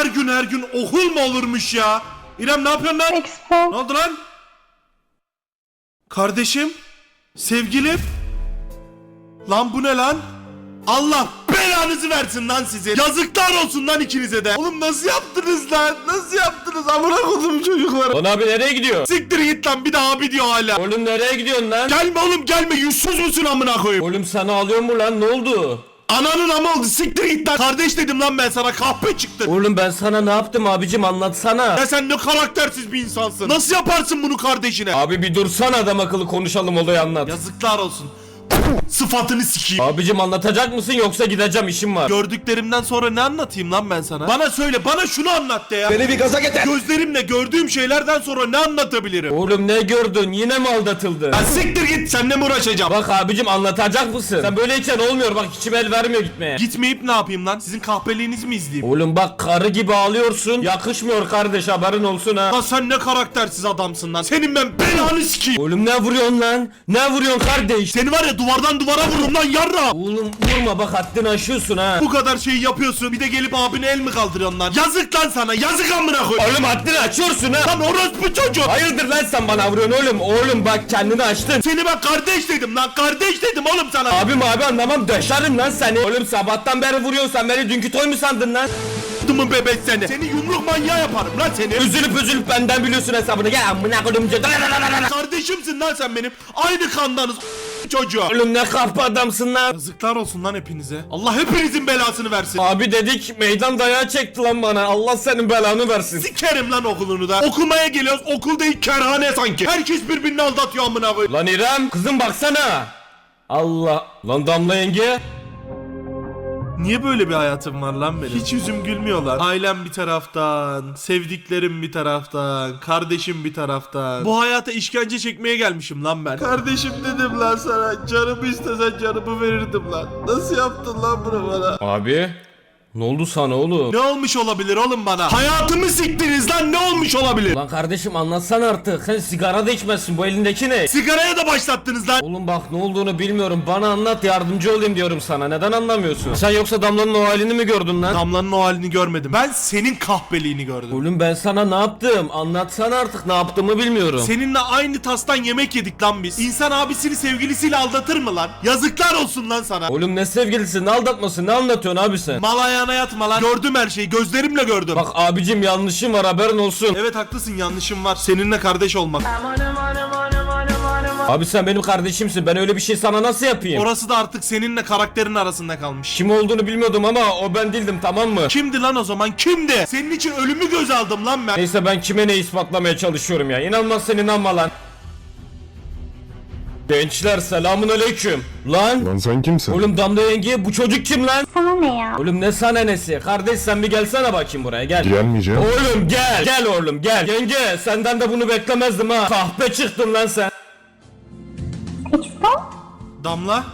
Her gün her gün okul mu olurmuş ya? İrem ne yapıyorsun lan? Expo. Ne oldu lan? Kardeşim? Sevgilim? Lan bu ne lan? Allah belanızı versin lan size. Yazıklar olsun lan ikinize de. Oğlum nasıl yaptınız lan? Nasıl yaptınız? Amına kodum çocukları. Lan abi nereye gidiyor? Siktir git lan bir daha abi diyor hala. Oğlum nereye gidiyorsun lan? Gelme oğlum gelme yüzsüz müsün amına koyayım? Oğlum sana alıyor mu lan ne oldu? Ananın ama oldu siktir git lan. Kardeş dedim lan ben sana kahpe çıktın. Oğlum ben sana ne yaptım abicim anlatsana. Ya sen ne karaktersiz bir insansın. Nasıl yaparsın bunu kardeşine? Abi bir dursana adam akıllı konuşalım olayı anlat. Yazıklar olsun. Sıfatını sikeyim. Abicim anlatacak mısın yoksa gideceğim işim var. Gördüklerimden sonra ne anlatayım lan ben sana? Bana söyle, bana şunu anlat de ya. Beni bir gaza getir. Gözlerimle gördüğüm şeylerden sonra ne anlatabilirim? Oğlum ne gördün yine mi aldatıldı? Ya siktir git, seninle mi uğraşacağım? Bak abicim anlatacak mısın? Sen böyleyken olmuyor bak içim el vermiyor gitmeye. Gitmeyip ne yapayım lan? Sizin kahpeliğinizi mi izleyeyim? Oğlum bak karı gibi ağlıyorsun. Yakışmıyor kardeş haberin olsun ha. Lan sen ne karaktersiz adamsın lan. Senin ben belanı sikeyim. Oğlum ne vuruyorsun lan? Ne vuruyorsun kardeş? Seni var ya duvardan duvara vururum lan yarra. Oğlum vurma bak haddini aşıyorsun ha. Bu kadar şeyi yapıyorsun. Bir de gelip abine el mi kaldırıyorsun lan? Yazık lan sana. Yazık amına koy. Oğlum haddini açıyorsun ha. Lan orospu çocuğu. Hayırdır lan sen bana vuruyorsun oğlum? Oğlum bak kendini açtın. Seni ben kardeş dedim lan. Kardeş dedim oğlum sana. Abim abi anlamam döşerim lan seni. Oğlum sabahtan beri vuruyorsun sen beni dünkü toy mu sandın lan? Adımın bebek seni. Seni yumruk manyağı yaparım lan seni. Üzülüp üzülüp benden biliyorsun hesabını. Gel amına koydum. Kardeşimsin lan sen benim. Aynı kandanız çocuğu. Oğlum ne kapı adamsın lan. Yazıklar olsun lan hepinize. Allah hepinizin belasını versin. Abi dedik meydan dayağı çekti lan bana. Allah senin belanı versin. Sikerim lan okulunu da. Okumaya geliyoruz. Okul değil kerhane sanki. Herkes birbirini aldatıyor amına koyayım. Lan İrem kızım baksana. Allah. Lan Damla yenge. Niye böyle bir hayatım var lan benim? Hiç yüzüm gülmüyor lan. Ailem bir taraftan, sevdiklerim bir taraftan, kardeşim bir taraftan. Bu hayata işkence çekmeye gelmişim lan ben. Kardeşim dedim lan sana. Canımı istesen canımı verirdim lan. Nasıl yaptın lan bunu bana? Abi. Ne oldu sana oğlum? Ne olmuş olabilir oğlum bana? Hayatımı siktiniz lan ne olmuş olabilir? Lan kardeşim anlatsana artık. Sen sigara da içmezsin. Bu elindeki ne? Sigaraya da başlattınız lan. Oğlum bak ne olduğunu bilmiyorum. Bana anlat yardımcı olayım diyorum sana. Neden anlamıyorsun? Sen yoksa Damla'nın o halini mi gördün lan? Damlanın o halini görmedim. Ben senin kahpeliğini gördüm. Oğlum ben sana ne yaptım? Anlatsana artık ne yaptığımı bilmiyorum. Seninle aynı tastan yemek yedik lan biz. İnsan abisini sevgilisiyle aldatır mı lan? Yazıklar olsun lan sana. Oğlum ne sevgilisi ne aldatması ne anlatıyorsun abi sen? Mal ayağına yatma lan. Gördüm her şeyi. Gözlerimle gördüm. Bak abicim yanlışım var haberin olsun. Evet haklısın yanlışım var. Seninle kardeş olmak. Abi sen benim kardeşimsin. Ben öyle bir şey sana nasıl yapayım? Orası da artık seninle karakterin arasında kalmış. Kim olduğunu bilmiyordum ama o ben değildim tamam mı? Kimdi lan o zaman? Kimdi? Senin için ölümü göz aldım lan ben. Neyse ben kime ne ispatlamaya çalışıyorum ya. İnanmazsan inanma lan. Gençler selamun aleyküm. Lan. Lan sen kimsin? Oğlum Damla yenge bu çocuk kim lan? Sana ne ya? Oğlum ne sana nesi? Kardeş sen bir gelsene bakayım buraya gel. Gelmeyeceğim. Oğlum gel. Gel oğlum gel. Yenge senden de bunu beklemezdim ha. Kahpe çıktın lan sen. Damla.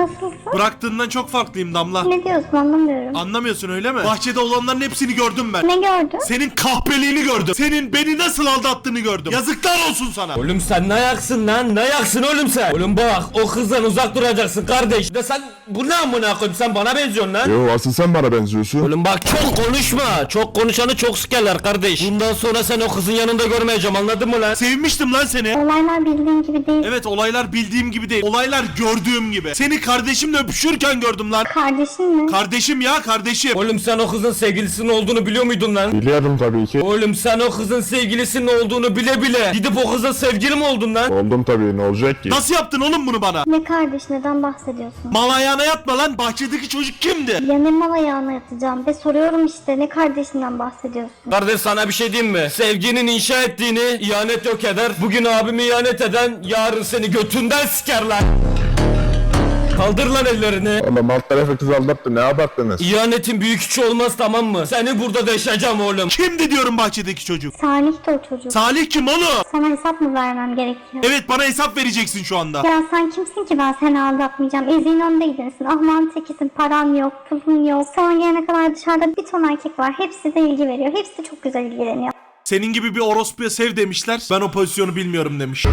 Nasılsın? Bıraktığından çok farklıyım Damla. Ne diyorsun anlamıyorum. Anlamıyorsun öyle mi? Bahçede olanların hepsini gördüm ben. Ne gördün? Senin kahpeliğini gördüm. Senin beni nasıl aldattığını gördüm. Yazıklar olsun sana. Oğlum sen ne ayaksın lan? Ne ayaksın oğlum sen? Oğlum bak o kızdan uzak duracaksın kardeş. De sen bu ne amına koyayım sen bana benziyorsun lan. Yo asıl sen bana benziyorsun. Oğlum bak çok konuşma. Çok konuşanı çok sikerler kardeş. Bundan sonra sen o kızın yanında görmeyeceğim anladın mı lan? Sevmiştim lan seni. Olaylar bildiğin gibi değil. Evet olaylar bildiğim gibi değil. Olaylar gördüğüm gibi. Seni kardeşimle öpüşürken gördüm lan. Kardeşin mi? Kardeşim ya kardeşim. Oğlum sen o kızın sevgilisinin olduğunu biliyor muydun lan? Biliyorum tabii ki. Oğlum sen o kızın sevgilisinin olduğunu bile bile gidip o kızın sevgili mi oldun lan? Oldum tabii ne olacak ki? Nasıl yaptın oğlum bunu bana? Ne kardeş neden bahsediyorsun? Mal ayağına yatma lan. Bahçedeki çocuk kimdi? Ya ne mal ayağına yatacağım ve soruyorum işte ne kardeşinden bahsediyorsun? Kardeş sana bir şey diyeyim mi? Sevginin inşa ettiğini ihanet yok eder. Bugün abimi ihanet eden yarın seni götünden siker lan. Kaldır lan ellerini. Oğlum alt tarafı kız aldattı ne abarttınız? İhanetin büyük üçü olmaz tamam mı? Seni burada deşeceğim oğlum. Kimdi diyorum bahçedeki çocuk? Salih de o çocuk. Salih kim oğlum? Sana hesap mı vermem gerekiyor? Evet bana hesap vereceksin şu anda. Ya sen kimsin ki ben seni aldatmayacağım? Eziğin önde gidersin. Ahman tekisin. Paran yok, pulun yok. Sana gelene kadar dışarıda bir ton erkek var. Hepsi de ilgi veriyor. Hepsi çok güzel ilgileniyor. Senin gibi bir orospuya sev demişler. Ben o pozisyonu bilmiyorum demiş.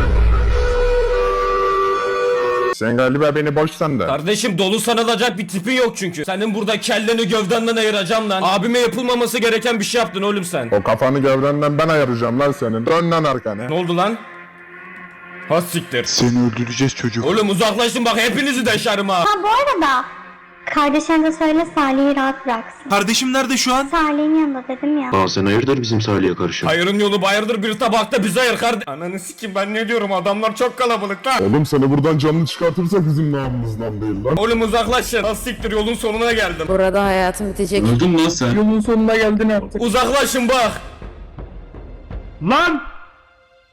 Sen galiba beni boş sandın. Kardeşim dolu sanılacak bir tipin yok çünkü. Senin burada kelleni gövdenden ayıracağım lan. Abime yapılmaması gereken bir şey yaptın oğlum sen. O kafanı gövdenden ben ayıracağım lan senin. Dön lan arkana. Ne oldu lan? Ha siktir. Seni öldüreceğiz çocuk. Oğlum uzaklaşın bak hepinizi deşerim ha. Ha bu arada kardeşine de söyle Salih'i rahat bıraksın. Kardeşim nerede şu an? Salih'in yanında dedim ya. Aa sen hayırdır bizim Salih'e karşı? Hayırın yolu bayırdır bir tabakta bize ayır kardeş. Ananı sikim ben ne diyorum adamlar çok kalabalık lan. Oğlum seni buradan canlı çıkartırsak bizim namımızdan değil lan. Oğlum uzaklaşın. Ha siktir yolun sonuna geldim. Burada hayatım bitecek. Öldün lan sen. Uzaklaşın bak. Lan!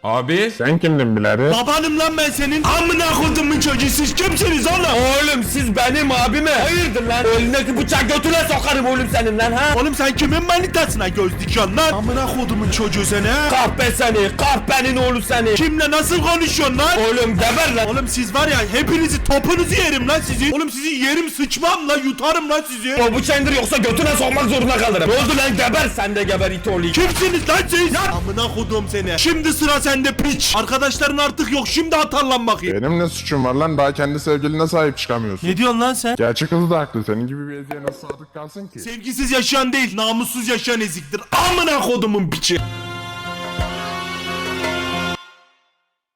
Abi. Sen kimdin birader? Babanım lan ben senin. Amına kodumun çocuğu siz kimsiniz oğlum? Oğlum siz benim abime. Hayırdır lan? Elindeki bıçak götüne sokarım oğlum senin lan ha. Oğlum sen kimin manitasına göz dikiyorsun lan? Amına kodumun çocuğu seni ha? Kahpe seni. Kahpenin oğlu seni. Kimle nasıl konuşuyorsun lan? Oğlum geber lan. Oğlum siz var ya hepinizi topunuzu yerim lan sizin. Oğlum sizi yerim sıçmam lan yutarım lan sizi. O bıçağı indir yoksa götüne sokmak zorunda kalırım. Ne oldu lan geber sen de geber it oğlu. Kimsiniz lan siz? Amına kodum seni. Şimdi sıra sende piç. Arkadaşların artık yok şimdi atarlan bakayım. Benim ne suçum var lan? Daha kendi sevgiline sahip çıkamıyorsun. Ne diyorsun lan sen? Gerçek kız da haklı. Senin gibi bir eziğe nasıl sadık kalsın ki? Sevgisiz yaşayan değil, namussuz yaşayan eziktir. Amına kodumun piçi.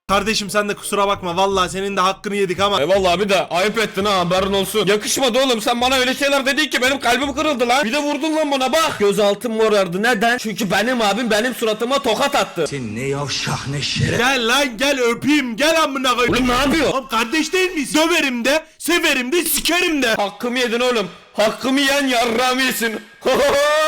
Kardeşim sen de kusura bakma vallahi senin de hakkını yedik ama Eyvallah abi de ayıp ettin ha haberin olsun. Yakışmadı oğlum sen bana öyle şeyler dedin ki benim kalbim kırıldı lan. Bir de vurdun lan bana bak. Gözaltım morardı neden? Çünkü benim abim benim suratıma tokat attı. gel lan gel öpeyim gel amına koyayım. Oğlum ne yapıyor? Oğlum kardeş değil miyiz? Döverim de, severim de, sikerim de. Hakkımı yedin oğlum. Hakkımı yiyen yarrağımı yesin.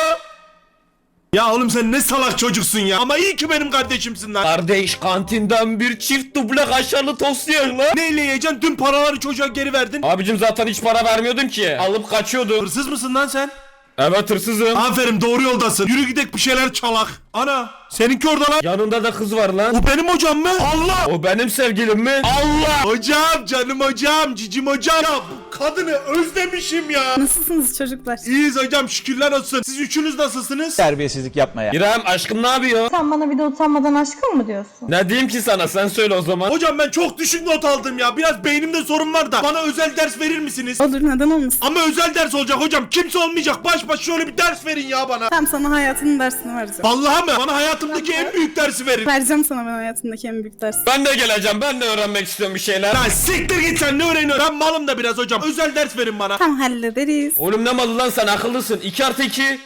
Ya oğlum sen ne salak çocuksun ya. Ama iyi ki benim kardeşimsin lan. Kardeş kantinden bir çift duble kaşarlı tost yiyor lan. Neyle yiyeceksin? Tüm paraları çocuğa geri verdin. Abicim zaten hiç para vermiyordum ki. Alıp kaçıyordum. Hırsız mısın lan sen? Evet hırsızım. Aferin doğru yoldasın. Yürü gidek bir şeyler çalak. Ana seninki orada lan. Yanında da kız var lan. O benim hocam mı? Allah! O benim sevgilim mi? Allah! Hocam, canım hocam, cicim hocam. Ya bu kadını özlemişim ya. Nasılsınız çocuklar? İyiyiz hocam şükürler olsun. Siz üçünüz nasılsınız? Terbiyesizlik yapma ya. İrem aşkım ne yapıyor? Sen bana bir de utanmadan aşkım mı diyorsun? Ne diyeyim ki sana sen söyle o zaman. Hocam ben çok düşük not aldım ya. Biraz beynimde sorun var da. Bana özel ders verir misiniz? Olur neden olmasın? Ama özel ders olacak hocam. Kimse olmayacak. Baş başa şöyle bir ders verin ya bana. Tamam sana hayatının dersini vereceğim. Vallahi mı? Bana hayatımdaki en büyük dersi verin. Vereceğim sana ben hayatındaki en büyük dersi. Ben de geleceğim ben de öğrenmek istiyorum bir şeyler. Lan siktir git sen ne öğreniyorsun? Ben malım da biraz hocam. Özel ders verin bana. Tamam hallederiz. Oğlum ne malı lan sen akıllısın. 2 artı 2.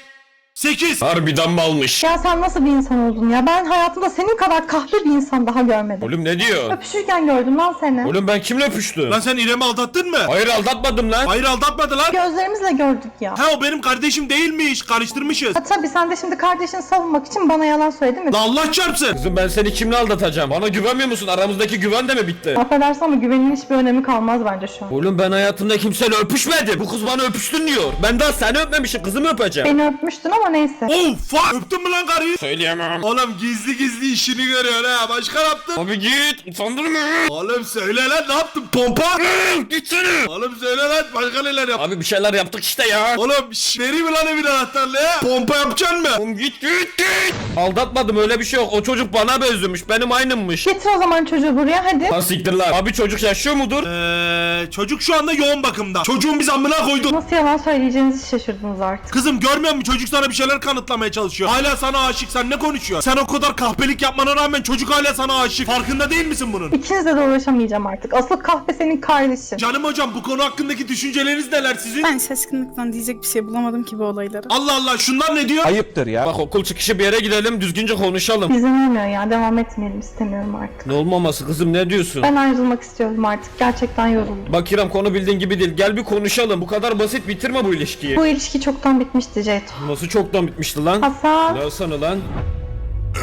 8. Harbiden malmış. Ya sen nasıl bir insan oldun ya? Ben hayatımda senin kadar kahpe bir insan daha görmedim. Oğlum ne diyor? Öpüşürken gördüm lan seni. Oğlum ben kimle öpüştüm? Lan sen İrem'i aldattın mı? Hayır aldatmadım lan. Hayır aldatmadı lan. Gözlerimizle gördük ya. Ha o benim kardeşim değilmiş. Karıştırmışız. Ha tabii sen de şimdi kardeşini savunmak için bana yalan söyledin mi? La Allah çarpsın. Kızım ben seni kimle aldatacağım? Bana güvenmiyor musun? Aramızdaki güven de mi bitti? Affedersin ama güvenin hiçbir önemi kalmaz bence şu an. Oğlum ben hayatımda kimseyle öpüşmedim. Bu kız bana öpüştün diyor. Ben daha seni öpmemişim kızımı öpeceğim. Beni öpmüştün ama neyse. Oh fuck. Öptün mü lan karıyı? Söyleyemem. Oğlum gizli gizli işini görüyor ha. Başka ne yaptın? Abi git utandırma. Oğlum söyle lan ne yaptın? Pompa? Gitsene. Oğlum söyle lan başka neler yap? Abi bir şeyler yaptık işte ya. Oğlum şş, vereyim mi lan evin anahtarlığı? Pompa yapacaksın mı? Oğlum git git git. Aldatmadım öyle bir şey yok. O çocuk bana benziyormuş. Benim aynımmış. Getir o zaman çocuğu buraya hadi. Ha siktir lan. Abi çocuk yaşıyor mudur? Eee çocuk şu anda yoğun bakımda. Çocuğun biz amına koydu. Nasıl yalan söyleyeceğinizi şaşırdınız artık. Kızım görmüyor musun çocuk sana bir şeyler kanıtlamaya çalışıyor. Hala sana aşık sen ne konuşuyorsun? Sen o kadar kahpelik yapmana rağmen çocuk hala sana aşık. Farkında değil misin bunun? İkinizle de uğraşamayacağım artık. Asıl kahpe senin kardeşin. Canım hocam bu konu hakkındaki düşünceleriniz neler sizin? Ben şaşkınlıktan diyecek bir şey bulamadım ki bu olaylara. Allah Allah şunlar ne diyor? Ayıptır ya. Bak okul çıkışı bir yere gidelim düzgünce konuşalım. İzin olmuyor ya devam etmeyelim istemiyorum artık. Ne olmaması kızım ne diyorsun? Ben ayrılmak istiyorum artık. Gerçekten yoruldum. Bak İrem konu bildiğin gibi değil. Gel bir konuşalım. Bu kadar basit bitirme bu ilişkiyi. Bu ilişki çoktan bitmişti Ceyto. Nasıl çoktan bitmişti lan? Hasan. Ne sana lan?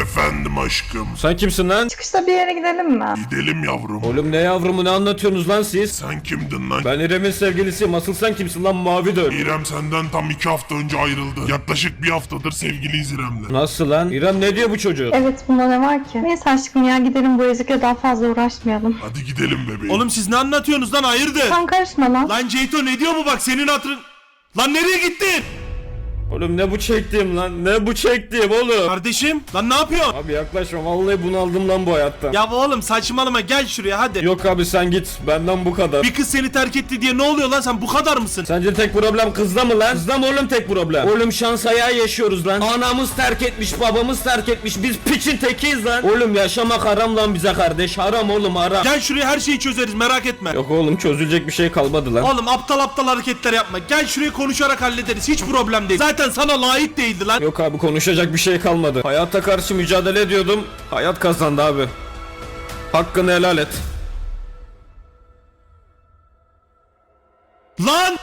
Efendim aşkım. Sen kimsin lan? Çıkışta bir yere gidelim mi? Gidelim yavrum. Oğlum ne yavrumu ne anlatıyorsunuz lan siz? Sen kimdin lan? Ben İrem'in sevgilisiyim. Asıl sen kimsin lan mavi dön? İrem senden tam iki hafta önce ayrıldı. Yaklaşık bir haftadır sevgiliyiz İrem'le. Nasıl lan? İrem ne diyor bu çocuk? Evet bunda ne var ki? Neyse aşkım ya gidelim bu ezikle daha fazla uğraşmayalım. Hadi gidelim bebeğim. Oğlum siz ne anlatıyorsunuz lan hayırdır? Sen karışma lan. Lan Ceyto ne diyor bu bak senin hatırın... Lan nereye gittin? Oğlum ne bu çektiğim lan? Ne bu çektiğim oğlum? Kardeşim lan ne yapıyorsun? Abi yaklaşma vallahi bunaldım lan bu hayattan. Ya oğlum saçmalama gel şuraya hadi. Yok abi sen git. Benden bu kadar. Bir kız seni terk etti diye ne oluyor lan sen bu kadar mısın? Sence tek problem kızda mı lan? Kızda mı oğlum tek problem? Oğlum şans ayağı yaşıyoruz lan. Anamız terk etmiş, babamız terk etmiş. Biz piçin tekiyiz lan. Oğlum yaşamak haram lan bize kardeş. Haram oğlum haram. Gel şuraya her şeyi çözeriz merak etme. Yok oğlum çözülecek bir şey kalmadı lan. Oğlum aptal aptal hareketler yapma. Gel şuraya konuşarak hallederiz. Hiç problem değil. Zaten sana layık değildi lan. Yok abi konuşacak bir şey kalmadı. Hayata karşı mücadele ediyordum. Hayat kazandı abi. Hakkını helal et. Lan!